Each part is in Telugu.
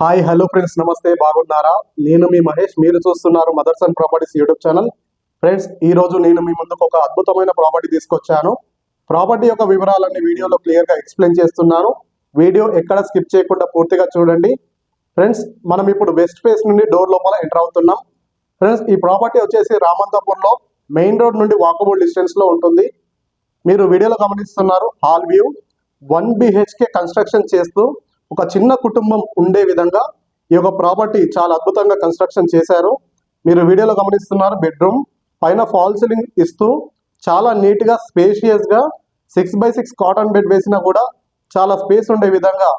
హాయ్ హలో ఫ్రెండ్స్ నమస్తే బాగున్నారా? నేను మీ మహేష్ మీరు చూస్తున్నారు mothers and properties YouTube channel. Friends ఈ రోజు నేను మీ ముందుకు ఒక అద్భుతమైన ప్రాపర్టీ తీసుకొచ్చాను. ప్రాపర్టీ యొక్క వివరాలన్నీ వీడియోలో క్లియర్గా ఎక్స్ప్లెయిన్ చేస్తున్నాను. వీడియో ఎక్కడ స్కిప్ చేయకుండా పూర్తిగా చూడండి. ఫ్రెండ్స్ మనం ఇప్పుడు వెస్ట్ ఫేస్ నుండి డోర్ లోపల ఎంటర్ అవుతున్నాం. ఫ్రెండ్స్ ఈ ప్రాపర్టీ వచ్చేసి రామంతపూర్లో మెయిన్ రోడ్ నుండి వాకబుల్ డిస్టెన్స్లో ఉంటుంది. మీరు వీడియోలో గమనిస్తున్నారు hall view. One BHK construction చేస్తూ ఒక చిన్న కుటుంబం ఉండే విధంగా ఈ యొక్క ప్రాపర్టీ చాలా అద్భుతంగా కన్స్ట్రక్షన్ చేశారు. మీరు వీడియోలో గమనిస్తున్నారు బెడ్రూమ్ పైన ఫాల్ సీలింగ్ ఇస్తూ చాలా నీట్గా స్పేషియస్గా six by six cotton bed వేసినా కూడా చాలా స్పేస్ ఉండే విధంగా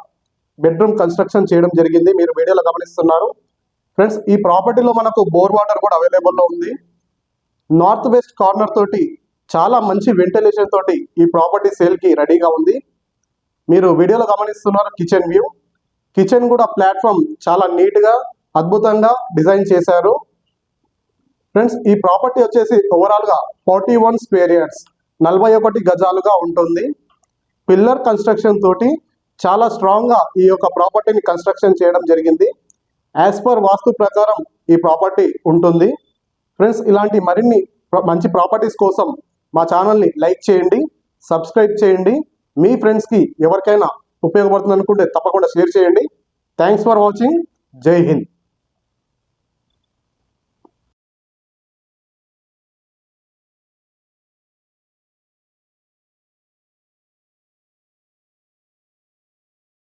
బెడ్రూమ్ కన్స్ట్రక్షన్ చేయడం జరిగింది. మీరు వీడియోలో గమనిస్తున్నారు. ఫ్రెండ్స్ ఈ ప్రాపర్టీలో మనకు బోర్ వాటర్ కూడా అవైలబుల్లో ఉంది. నార్త్ వెస్ట్ కార్నర్ తోటి చాలా మంచి వెంటిలేషన్ తోటి ఈ ప్రాపర్టీ సేల్కి రెడీగా ఉంది. మీరు వీడియోలో గమనిస్తున్నారు కిచెన్ వ్యూ కిచెన్ కూడా ప్లాట్ఫామ్ చాలా నీట్గా అద్భుతంగా డిజైన్ చేశారు. ఫ్రెండ్స్ ఈ ప్రాపర్టీ వచ్చేసి ఓవరాల్గా ఫార్టీ వన్ స్క్వేర్ యార్డ్స్ నలభై ఒకటి గజాలుగా ఉంటుంది. పిల్లర్ కన్స్ట్రక్షన్ తోటి చాలా స్ట్రాంగ్గా ఈ యొక్క ప్రాపర్టీని కన్స్ట్రక్షన్ చేయడం జరిగింది. యాజ్ పర్ వాస్తు ప్రకారం ఈ ప్రాపర్టీ ఉంటుంది. ఫ్రెండ్స్ ఇలాంటి మరిన్ని మంచి ప్రాపర్టీస్ కోసం మా ఛానల్ని లైక్ చేయండి సబ్స్క్రైబ్ చేయండి. మీ ఫ్రెండ్స్కి ఎవరికైనా ఉపయోగపడుతుంది అనుకుంటే తప్పకుండా షేర్ చేయండి. థ్యాంక్స్ ఫర్ వాచింగ్ జై హింద్